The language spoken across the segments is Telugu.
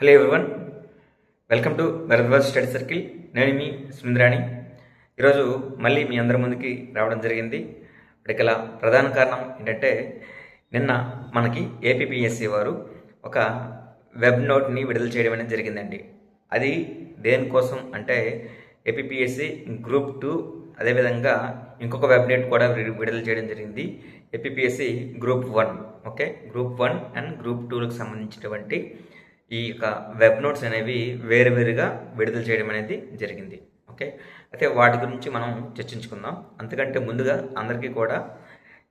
Hello everyone welcome to Bharadwaj study circle నేను మీ సుమింద్రాణి ఈరోజు మళ్ళీ మీ అందరి ముందుకి రావడం జరిగింది. ఇక్కడికల ప్రధాన కారణం ఏంటంటే నిన్న మనకి ఏపీపీఎస్సీ వారు ఒక వెబ్ నోట్ని విడుదల చేయడం అనేది జరిగిందండి. అది దేనికోసం అంటే ఏపీపీఎస్సీ గ్రూప్ టూ అదేవిధంగా ఇంకొక వెబ్ నోట్ కూడా విడుదల చేయడం జరిగింది. APPSC group one okay group one and group టూలకు సంబంధించినటువంటి ఈ యొక్క వెబ్ నోట్స్ అనేవి వేరువేరుగా విడుదల చేయడం అనేది జరిగింది. ఓకే అయితే వాటి గురించి మనం చర్చించుకుందాం. అంతకంటే ముందుగా అందరికీ కూడా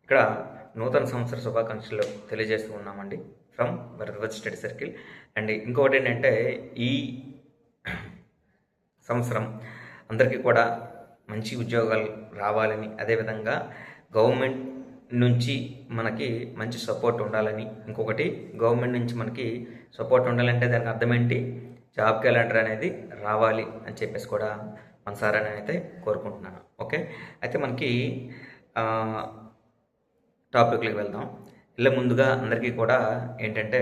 ఇక్కడ నూతన సంవత్సర శుభాకాంక్షలు తెలియజేస్తూ ఉన్నామండి. From Bharadwaj study circle and ఇంకొకటి ఏంటంటే ఈ సంవత్సరం అందరికీ కూడా మంచి ఉద్యోగాలు రావాలని అదేవిధంగా గవర్నమెంట్ నుంచి మనకి మంచి సపోర్ట్ ఉండాలని. ఇంకొకటి గవర్నమెంట్ నుంచి మనకి సపోర్ట్ ఉండాలంటే దానికి అర్థం ఏంటి? జాబ్ క్యాలెండర్ అనేది రావాలి అని చెప్పేసి కూడా మన సార్ అని అయితే కోరుకుంటున్నాను. ఓకే అయితే మనకి ఆ, టాపిక్లకు వెళ్దాం. ఇలా ముందుగా అందరికీ కూడా ఏంటంటే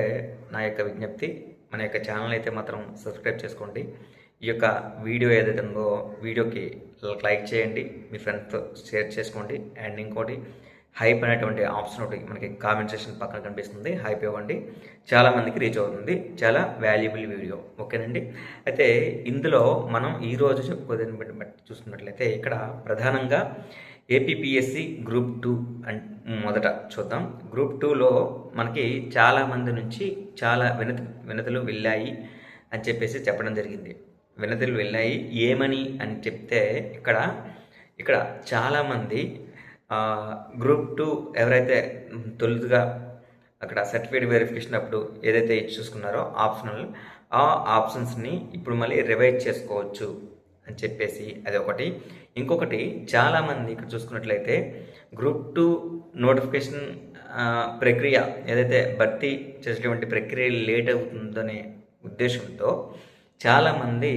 నా యొక్క విజ్ఞప్తి మన యొక్క ఛానల్ అయితే మాత్రం సబ్స్క్రైబ్ చేసుకోండి. ఈ యొక్క వీడియో ఏదైతే ఉందో వీడియోకి లైక్ చేయండి. మీ ఫ్రెండ్స్తో షేర్ చేసుకోండి. అండ్ ఇంకోటి హైప్ అనేటువంటి ఆప్షన్ ఒకటి మనకి కామెంట్ సెక్షన్ పక్కన కనిపిస్తుంది. హైప్ ఇవ్వండి. చాలా మందికి రీచ్ అవుతుంది. చాలా వాల్యుబుల్ వీడియో. ఓకేనండి? అయితే ఇందులో మనం ఈరోజు చెప్పుకోదని బట్టి చూసుకున్నట్లయితే ఇక్కడ ప్రధానంగా ఏపీపీఎస్సి గ్రూప్ టూ అండ్ మొదట చూద్దాం. గ్రూప్ టూలో మనకి చాలామంది నుంచి చాలా వినతి వినతులు వెళ్ళాయి అని చెప్పేసి చెప్పడం జరిగింది. వినతులు వెళ్ళాయి. ఏమని అని చెప్తే ఇక్కడ ఇక్కడ చాలామంది గ్రూప్ టూ ఎవరైతే తొలుతుగా అక్కడ సర్టిఫికేట్ వెరిఫికేషన్ అప్పుడు ఏదైతే ఇచ్చి చూసుకున్నారో ఆప్షనల్ ఆ ఆప్షన్స్ని ఇప్పుడు మళ్ళీ రివైజ్ చేసుకోవచ్చు అని చెప్పేసి అది ఒకటి. ఇంకొకటి చాలామంది ఇక్కడ చూసుకున్నట్లయితే గ్రూప్ టూ నోటిఫికేషన్ ప్రక్రియ ఏదైతే భర్తీ చేసేటువంటి ప్రక్రియ లేట్ అవుతుందనే ఉద్దేశంతో చాలామంది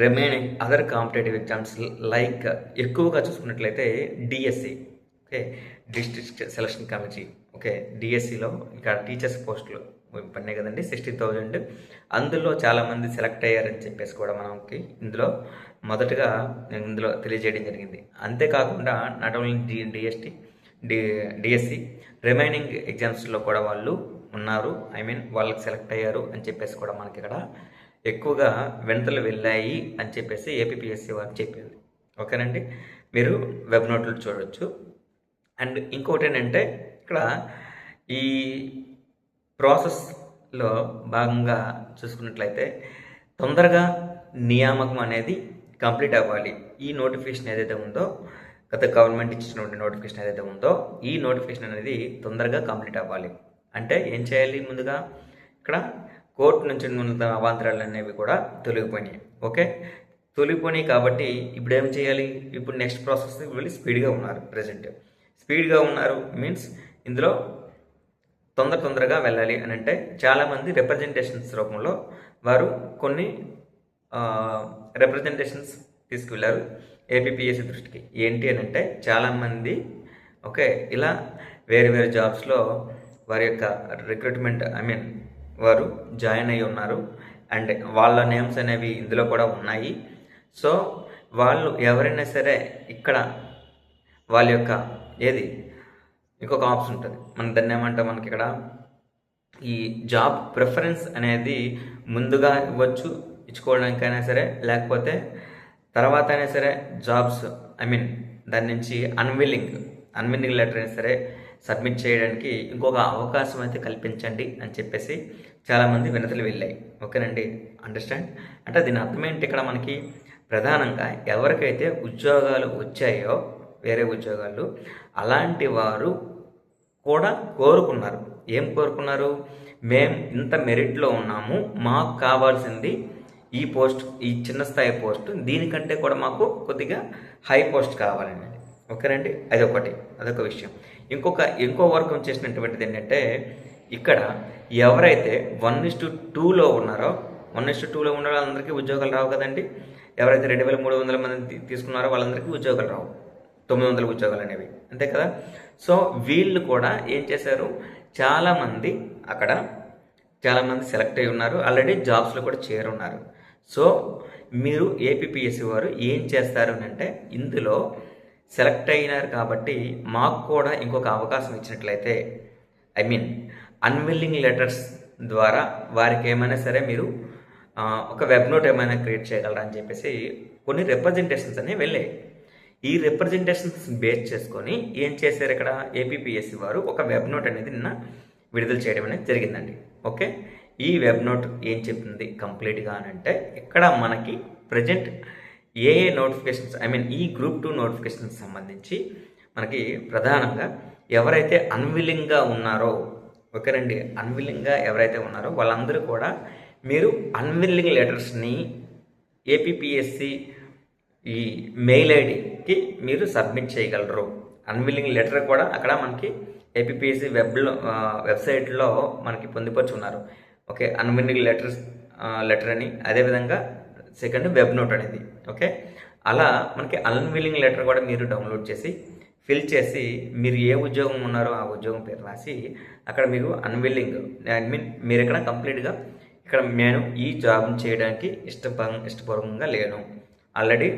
remaining other competitive exams like ఎక్కువగా చూసుకున్నట్లయితే DSC okay? District selection committee. Okay? డిఎస్సిలో ఇక్కడ టీచర్స్ పోస్టులు పడినాయి కదండి సిక్స్టీ థౌజండ్. అందులో చాలామంది సెలెక్ట్ అయ్యారని చెప్పేసి కూడా మనకి ఇందులో మొదటగా నేను ఇందులో తెలియజేయడం జరిగింది. అంతేకాకుండా not only D DST D DSC remaining ఎగ్జామ్స్లో కూడా వాళ్ళు ఉన్నారు. ఐ మీన్ వాళ్ళకి సెలెక్ట్ అయ్యారు అని చెప్పేసి కూడా మనకి ఇక్కడ ఎక్కువగా వినతలు వెళ్ళాయి అని చెప్పేసి ఏపీఎస్సి వారు చెప్పింది. ఓకేనండి? మీరు వెబ్ నోట్లు చూడొచ్చు. అండ్ ఇంకోటి ఏంటంటే ఇక్కడ ఈ ప్రాసెస్లో భాగంగా చూసుకున్నట్లయితే తొందరగా నియామకం అనేది కంప్లీట్ అవ్వాలి. ఈ నోటిఫికేషన్ ఏదైతే ఉందో గత గవర్నమెంట్ ఇచ్చినటువంటి నోటిఫికేషన్ ఏదైతే ఉందో ఈ నోటిఫికేషన్ అనేది తొందరగా కంప్లీట్ అవ్వాలి. అంటే ఏం చేయాలి ముందుగా? ఇక్కడ కోర్టు నుంచి ఉన్న అవాంతరాలు అనేవి కూడా తొలగిపోయినాయి. ఓకే? తొలగిపోయినాయి కాబట్టి ఇప్పుడు ఏం చేయాలి? ఇప్పుడు నెక్స్ట్ ప్రాసెస్ వెళ్ళి స్పీడ్గా ఉన్నారు ప్రజెంట్. స్పీడ్గా ఉన్నారు మీన్స్ ఇందులో తొందర తొందరగా వెళ్ళాలి అని అంటే చాలామంది రిప్రజెంటేషన్స్ రూపంలో వారు కొన్ని రిప్రజెంటేషన్స్ తీసుకువెళ్ళారు ఏపీపీఎస్సీ దృష్టికి. ఏంటి అని అంటే చాలామంది ఓకే ఇలా వేరు వేరు జాబ్స్లో వారి యొక్క రిక్రూట్మెంట్ ఐ మీన్ వారు జాయిన్ అయి ఉన్నారు అండ్ వాళ్ళ నేమ్స్ అనేవి ఇందులో కూడా ఉన్నాయి. సో వాళ్ళు ఎవరైనా సరే ఇక్కడ వాళ్ళ యొక్క ఏది? ఇంకొక ఆప్షన్ ఉంటుంది. మనం దాన్ని ఏమంటాం మనకి ఇక్కడ? ఈ జాబ్ ప్రిఫరెన్స్ అనేది ముందుగా ఇవ్వచ్చు ఇచ్చుకోవడానికైనా సరే లేకపోతే తర్వాత అయినా సరే జాబ్స్ ఐ మీన్ దాని నుంచి అన్విల్లింగ్ అన్విల్లింగ్ లెటర్ అయినా సరే సబ్మిట్ చేయడానికి ఇంకొక అవకాశం అయితే కల్పించండి అని చెప్పేసి చాలామంది వినతులు వెళ్ళాయి. ఓకేనండి? అండర్స్టాండ్ అంటే దీని అర్థం ఏంటి? ఇక్కడ మనకి ప్రధానంగా ఎవరికైతే ఉద్యోగాలు వచ్చాయో వేరే ఉద్యోగాలు. అలాంటి వారు కూడా కోరుకున్నారు. ఏం కోరుకున్నారు? మేం ఇంత మెరిట్లో ఉన్నాము మాకు కావాల్సింది ఈ పోస్ట్ ఈ చిన్న స్థాయి పోస్ట్ దీనికంటే కూడా మాకు కొద్దిగా హై పోస్ట్ కావాలండి ఓకేనండి? అదొకటి అదొక విషయం. ఇంకొక ఇంకో వర్గం చేసినటువంటిది ఏంటంటే ఇక్కడ ఎవరైతే వన్ ఇస్ టు టూలో ఉన్నారో వన్ ఇస్ టు టూలో ఉన్న వాళ్ళందరికీ ఉద్యోగాలు రావు కదండి. ఎవరైతే రెండు వేల మూడు వందల మంది తీసుకున్నారో వాళ్ళందరికీ ఉద్యోగాలు రావు. తొమ్మిది వందల ఉద్యోగాలు అనేవి అంతే కదా? సో వీళ్ళు కూడా ఏం చేశారు? చాలామంది అక్కడ చాలామంది సెలెక్ట్ అయి ఉన్నారు. ఆల్రెడీ జాబ్స్లో కూడా చేరున్నారు. సో మీరు ఏపీపీఎస్సీ వారు ఏం చేస్తారు అంటే ఇందులో సెలెక్ట్ అయినారు కాబట్టి మాకు కూడా ఇంకొక అవకాశం ఇచ్చినట్లయితే ఐ మీన్ అన్విల్లింగ్ లెటర్స్ ద్వారా వారికి ఏమైనా సరే మీరు ఒక వెబ్ నోట్ ఏమైనా క్రియేట్ చేయగలరా అని చెప్పేసి కొన్ని రిప్రజెంటేషన్స్ అనేవి వెళ్ళాయి. ఈ రిప్రజెంటేషన్స్ బేస్ చేసుకొని ఏం చేశారు ఇక్కడ? ఏపీపీఎస్సీ వారు ఒక వెబ్ నోట్ అనేది నిన్న విడుదల చేయడం అనేది జరిగిందండి. ఓకే ఈ వెబ్ నోట్ ఏం చెప్తుంది? కంప్లీట్గా అని అంటే ఇక్కడ మనకి present A A notifications I mean ఈ గ్రూప్ టూ నోటిఫికేషన్స్ సంబంధించి మనకి ప్రధానంగా ఎవరైతే అన్విల్లింగ్గా ఉన్నారో ఓకేనండి అన్విల్లింగ్గా ఎవరైతే ఉన్నారో వాళ్ళందరూ కూడా మీరు అన్విల్లింగ్ లెటర్స్ని ఏపీపీఎస్సి ఈ మెయిల్ ఐడి కి మీరు సబ్మిట్ చేయగలరు. అన్విల్లింగ్ లెటర్ కూడా అక్కడ మనకి ఏపీపీఎస్సీ వెబ్లో వెబ్సైట్లో మనకి పొందుపరుచున్నారు. ఓకే అన్విల్లింగ్ లెటర్స్ లెటర్ అని. అదేవిధంగా సెకండ్ వెబ్ నోట్ అనేది. ఓకే అలా మనకి అన్విల్లింగ్ లెటర్ కూడా మీరు డౌన్లోడ్ చేసి ఫిల్ చేసి మీరు ఏ ఉద్యోగం ఉన్నారో ఆ ఉద్యోగం పేరు రాసి అక్కడ మీరు అన్విల్లింగ్ ఐ మీన్ మీరు ఇక్కడ కంప్లీట్గా ఇక్కడ నేను ఈ జాబ్ చేయడానికి ఇష్టప ఇష్టపూర్వకంగా లేను. ఆల్రెడీ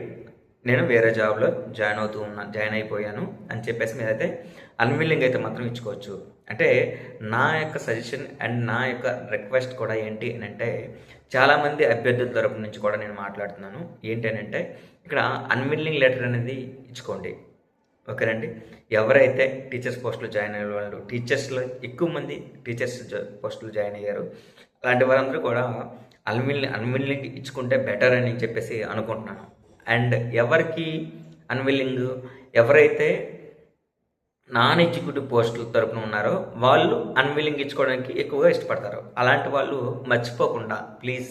నేను వేరే జాబ్లో జాయిన్ అవుతూ ఉన్నాను జాయిన్ అయిపోయాను అని చెప్పేసి మీరైతే అన్విల్లింగ్ అయితే మాత్రం ఇచ్చుకోవచ్చు. అంటే నా యొక్క సజెషన్ అండ్ నా యొక్క రిక్వెస్ట్ కూడా ఏంటి అని అంటే చాలామంది అభ్యర్థుల తరపు నుంచి కూడా నేను మాట్లాడుతున్నాను. ఏంటి అని అంటే ఇక్కడ అన్విల్లింగ్ లెటర్ అనేది ఇచ్చుకోండి. ఓకేనండి ఎవరైతే టీచర్స్ పోస్టులు జాయిన్ అయ్యే వాళ్ళు టీచర్స్లో ఎక్కువ మంది టీచర్స్ జా- పోస్టులు జాయిన్ అయ్యారు. అలాంటి వారందరూ కూడా అన్విల్ అన్విల్లింగ్ ఇచ్చుకుంటే బెటర్ అని చెప్పేసి అనుకుంటున్నాను. అండ్ ఎవరికి అన్విల్లింగ్ ఎవరైతే నాన్ ఎగ్జిక్యూటివ్ పోస్టుల తరపున ఉన్నారో వాళ్ళు అన్విల్లింగ్ ఇచ్చుకోవడానికి ఎక్కువగా ఇష్టపడతారు. అలాంటి వాళ్ళు మర్చిపోకుండా ప్లీజ్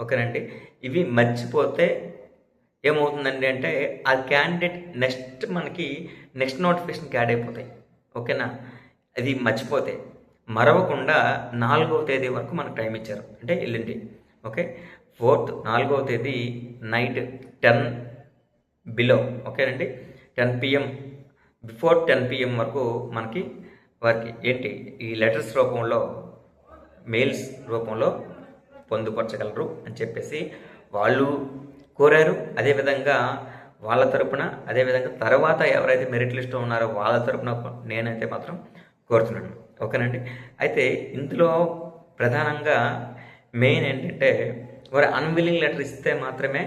ఓకేనండి? ఇవి మర్చిపోతే ఏమవుతుందండి అంటే ఆ క్యాండిడేట్ నెక్స్ట్ మనకి నెక్స్ట్ నోటిఫికేషన్కి యాడ్ అయిపోతాయి. ఓకేనా? అది మర్చిపోతే. మరవకుండా నాలుగవ తేదీ వరకు మనకు టైం ఇచ్చారు. అంటే ఎల్లుండి. ఓకే? ఫోర్త్ నాలుగవ తేదీ నైట్ టెన్ బిలో ఓకేనండి ten PM before ten PM వరకు మనకి వారికి ఏంటి? ఈ లెటర్స్ రూపంలో మెయిల్స్ రూపంలో పొందుపరచగలరు అని చెప్పేసి వాళ్ళు కోరారు. అదేవిధంగా వాళ్ళ తరపున అదేవిధంగా తర్వాత ఎవరైతే మెరిట్ లిస్ట్లో ఉన్నారో వాళ్ళ తరపున నేనైతే మాత్రం కోరుతున్నాను. ఓకేనండి? అయితే ఇందులో ప్రధానంగా మెయిన్ ఏంటంటే వారు అన్విల్లింగ్ లెటర్ ఇస్తే మాత్రమే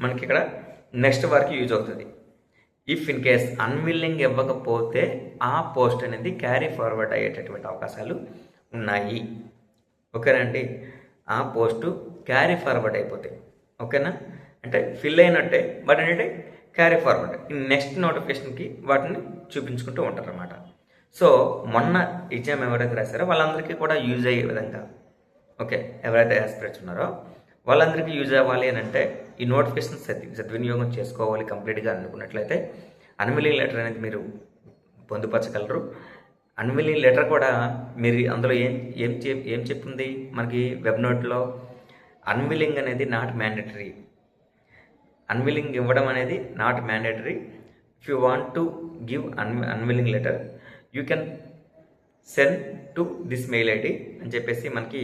మనకి ఇక్కడ నెక్స్ట్ వరకు యూజ్ అవుతుంది. ఇఫ్ ఇన్ కేస్ అన్విల్లింగ్ ఇవ్వకపోతే ఆ పోస్ట్ అనేది క్యారీ ఫార్వర్డ్ అయ్యేటటువంటి అవకాశాలు ఉన్నాయి. ఓకేనండి? ఆ పోస్టు క్యారీ ఫార్వర్డ్ అయిపోతాయి ఓకేనా? అంటే ఫిల్ అయినట్టే బట్ ఏంటంటే క్యారీ ఫార్వర్డ్ నెక్స్ట్ నోటిఫికేషన్కి వాటిని చూపించుకుంటూ ఉంటారు అన్నమాట సో మొన్న ఎగ్జామ్ ఎవరైతే రాశారో వాళ్ళందరికీ కూడా యూజ్ అయ్యే విధంగా ఓకే ఎవరైతే ఆస్పిరెంట్స్ ఉన్నారో వాళ్ళందరికీ యూజ్ అవ్వాలి అని అంటే ఈ నోటిఫికేషన్ సద్ సద్వినియోగం చేసుకోవాలి కంప్లీట్గా అనుకున్నట్లయితే అన్విలింగ్ లెటర్ అనేది మీరు పొందుపరచగలరు. అన్విలింగ్ లెటర్ కూడా మీరు అందులో ఏం ఏం చెప్ ఏం చెప్పింది మనకి వెబ్ నోట్లో అన్విలింగ్ అనేది నాట్ మ్యాండేటరీ అన్విలింగ్ ఇవ్వడం అనేది not mandatory if you want to give an unwilling letter you can send to this mail ID అని చెప్పేసి మనకి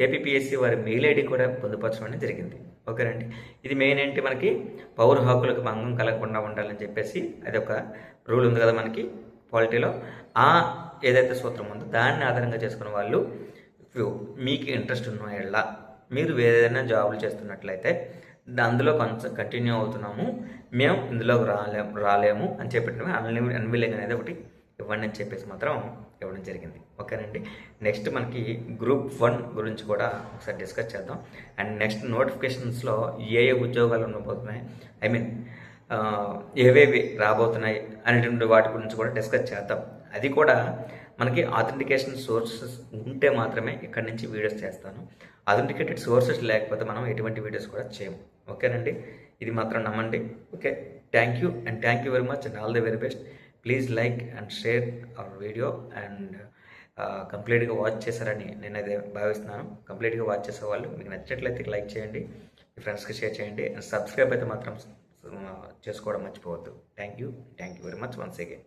ఏపీఎస్సి వారి మెయిల్ ఐడి కూడా పొందుపరచడం అనేది జరిగింది. ఓకేనండి ఇది మెయిన్ ఏంటి మనకి? పౌర హక్కులకు భంగం కలగకుండా ఉండాలని చెప్పేసి అది ఒక రూల్ ఉంది కదా మనకి పాలిటీలో ఆ ఏదైతే సూత్రం ఉందో దాన్ని ఆధారంగా చేసుకున్న వాళ్ళు మీకు ఇంట్రెస్ట్ ఉన్న ఎలా మీరు ఏదైనా జాబులు చేస్తున్నట్లయితే అందులో కొంచెం కంటిన్యూ అవుతున్నాము మేము ఇందులోకి రాలేము రాలేము అని చెప్పి అన్వి అన్విలింగ్ అనేది ఒకటి. ఇవ్వండి అని చెప్పేసి మాత్రం ఇవ్వడం జరిగింది. ఓకేనండి? నెక్స్ట్ మనకి గ్రూప్ వన్ గురించి కూడా ఒకసారి డిస్కస్ చేద్దాం. అండ్ నెక్స్ట్ నోటిఫికేషన్స్లో ఏ ఏ ఉద్యోగాలు ఉండబోతున్నాయి? ఐ మీన్ ఏవేవి రాబోతున్నాయి అనేటువంటి వాటి గురించి కూడా డిస్కస్ చేద్దాం. అది కూడా మనకి ఆథెంటికేషన్ సోర్సెస్ ఉంటే మాత్రమే ఇక్కడ నుంచి వీడియోస్ చేస్తాను. ఆథెంటికేటెడ్ సోర్సెస్ లేకపోతే మనం ఎటువంటి వీడియోస్ కూడా చేయము. ఓకేనండి? ఇది మాత్రం నమ్మండి. Okay? Thank you. And thank you very much and all the very best. Please like and share our video and కంప్లీట్గా వాచ్ చేశారని నేనైతే భావిస్తున్నాను. కంప్లీట్గా వాచ్ చేసే వాళ్ళు మీకు నచ్చినట్లయితే లైక్ చేయండి మీ ఫ్రెండ్స్కి షేర్ చేయండి అండ్ సబ్స్క్రైబ్ అయితే మాత్రం చేసుకోవడం మర్చిపోవద్దు. Thank you thank you very much once again